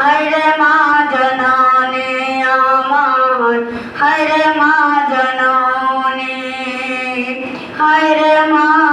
হায়রে মা জননী আমার হরে মা জননী হরে মা